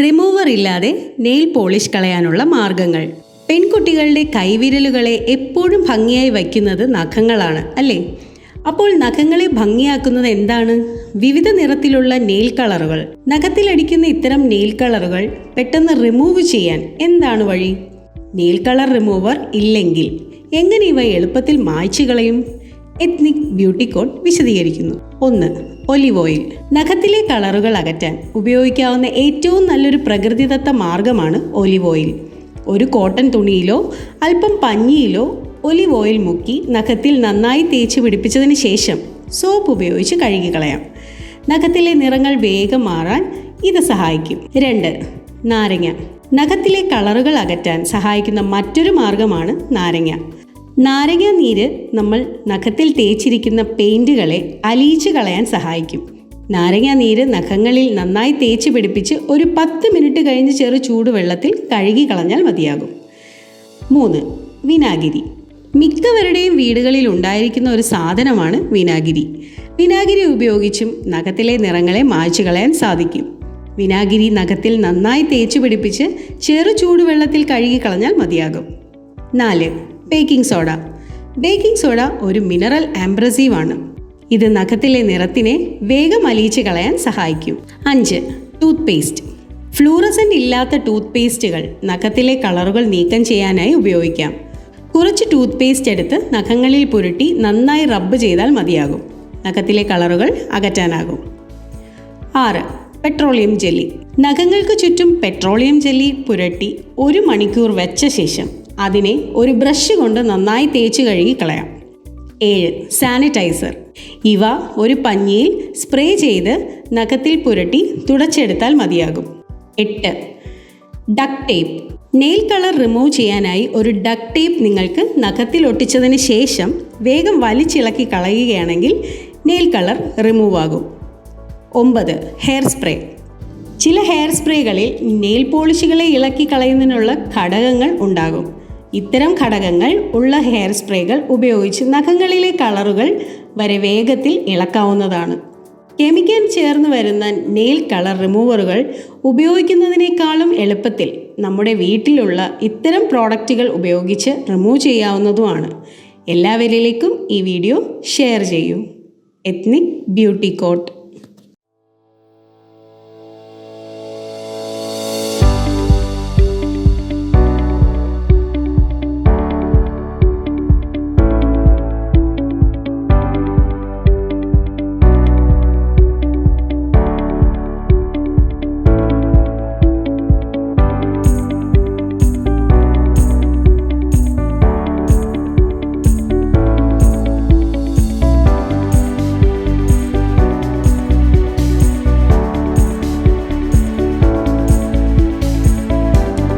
Remover ഇല്ലാതെ nail polish കളയാനുള്ള മാർഗങ്ങൾ. പെൺകുട്ടികളുടെ കൈവിരലുകളെ എപ്പോഴും ഭംഗിയായി വയ്ക്കുന്നത് നഖങ്ങളാണ് അല്ലേ? അപ്പോൾ നഖങ്ങളെ ഭംഗിയാക്കുന്നത് എന്താണ്? വിവിധ നിറത്തിലുള്ള നെയിൽ കളറുകൾ നഖത്തിലടിക്കുന്ന ഇത്തരം നെയിൽ കളറുകൾ പെട്ടെന്ന് റിമൂവ് ചെയ്യാൻ എന്താണ് വഴി? നെയിൽ കളർ റിമൂവർ ഇല്ലെങ്കിൽ എങ്ങനെ ഇവ എളുപ്പത്തിൽ മായ്ച്ചു കളയും? എത്നിക് ബ്യൂട്ടി കോഡ് വിശദീകരിക്കുന്നു. ഒന്ന് ഒലിവ് ഓയിൽ നഖത്തിലെ കളറുകൾ അകറ്റാൻ ഉപയോഗിക്കാവുന്ന ഏറ്റവും നല്ലൊരു പ്രകൃതിദത്ത മാർഗമാണ് ഒലിവ് ഓയിൽ ഒരു കോട്ടൺ തുണിയിലോ അല്പം പഞ്ഞിയിലോ ഒലിവ് ഓയിൽ മുക്കി നഖത്തിൽ നന്നായി തേച്ച് പിടിപ്പിച്ചതിന് ശേഷം സോപ്പ് ഉപയോഗിച്ച് കഴുകിക്കളയാം. നഖത്തിലെ നിറങ്ങൾ വേഗം മാറാൻ ഇത് സഹായിക്കും. രണ്ട് നാരങ്ങ. നഖത്തിലെ കളറുകൾ അകറ്റാൻ സഹായിക്കുന്ന മറ്റൊരു മാർഗമാണ് നാരങ്ങ. നാരങ്ങ നീര് നമ്മൾ നഖത്തിൽ തേച്ചിരിക്കുന്ന പെയിന്റുകളെ അലിയിച്ച് കളയാൻ സഹായിക്കും. നാരങ്ങ നീര് നഖങ്ങളിൽ നന്നായി തേച്ച് പിടിപ്പിച്ച് ഒരു പത്ത് മിനിറ്റ് കഴിഞ്ഞ് ചെറു ചൂടുവെള്ളത്തിൽ കഴുകി കളഞ്ഞാൽ മതിയാകും. മൂന്ന് വിനാഗിരി. മിക്കവരുടെയും വീടുകളിൽ ഉണ്ടായിരിക്കുന്ന ഒരു സാധനമാണ് വിനാഗിരി. വിനാഗിരി ഉപയോഗിച്ചും നഖത്തിലെ നിറങ്ങളെ മായ്ച്ചു കളയാൻ സാധിക്കും. വിനാഗിരി നഖത്തിൽ നന്നായി തേച്ച് പിടിപ്പിച്ച് ചെറു ചൂടുവെള്ളത്തിൽ കഴുകി കളഞ്ഞാൽ മതിയാകും. നാല് ബേക്കിംഗ് സോഡ. ബേക്കിംഗ് സോഡ ഒരു മിനറൽ ആംബ്രസീവ് ആണ്. ഇത് നഖത്തിലെ നിറത്തിനെ വേഗം അലിയിച്ച് കളയാൻ സഹായിക്കും. അഞ്ച് ടൂത്ത് പേസ്റ്റ് ഫ്ലൂറസെന്റ് ഇല്ലാത്ത ടൂത്ത് പേസ്റ്റുകൾ നഖത്തിലെ കളറുകൾ നീക്കം ചെയ്യാനായി ഉപയോഗിക്കാം. കുറച്ച് ടൂത്ത് പേസ്റ്റ് എടുത്ത് നഖങ്ങളിൽ പുരട്ടി നന്നായി റബ്ബ് ചെയ്താൽ മതിയാകും. നഖത്തിലെ കളറുകൾ അകറ്റാനാകും. ആറ് പെട്രോളിയം ജെല്ലി. നഖങ്ങൾക്ക് ചുറ്റും പെട്രോളിയം ജെല്ലി പുരട്ടി ഒരു മണിക്കൂർ വെച്ച ശേഷം അതിനെ ഒരു ബ്രഷ് കൊണ്ട് നന്നായി തേച്ച് കഴുകി കളയാം. ഏഴ് സാനിറ്റൈസർ. ഇവ ഒരു പഞ്ഞിയിൽ സ്പ്രേ ചെയ്ത് നഖത്തിൽ പുരട്ടി തുടച്ചെടുത്താൽ മതിയാകും. എട്ട് duck tape. Nail colour remove ചെയ്യാനായി ഒരു ഡക് ടേപ്പ് നിങ്ങൾക്ക് നഖത്തിൽ ഒട്ടിച്ചതിന് ശേഷം വേഗം വലിച്ചിളക്കി കളയുകയാണെങ്കിൽ നെയിൽ കളർ റിമൂവ് ആകും. ഒമ്പത് ഹെയർ സ്പ്രേ. ചില ഹെയർ സ്പ്രേകളിൽ നെയിൽ പോളിഷുകളെ ഇളക്കി കളയുന്നതിനുള്ള ഘടകങ്ങൾ ഉണ്ടാകും. ഇത്തരം ഘടകങ്ങൾ ഉള്ള ഹെയർ സ്പ്രേകൾ ഉപയോഗിച്ച് നഖങ്ങളിലെ കളറുകൾ വരെ വേഗത്തിൽ ഇളക്കാവുന്നതാണ്. കെമിക്കൽ ചേർന്ന് വരുന്ന നെയിൽ കളർ റിമൂവറുകൾ ഉപയോഗിക്കുന്നതിനേക്കാളും എളുപ്പത്തിൽ നമ്മുടെ വീട്ടിലുള്ള ഇത്തരം പ്രോഡക്റ്റുകൾ ഉപയോഗിച്ച് റിമൂവ് ചെയ്യാവുന്നതുമാണ്. എല്ലാവരിലേക്കും ഈ വീഡിയോ ഷെയർ ചെയ്യൂ. Ethnic beauty coat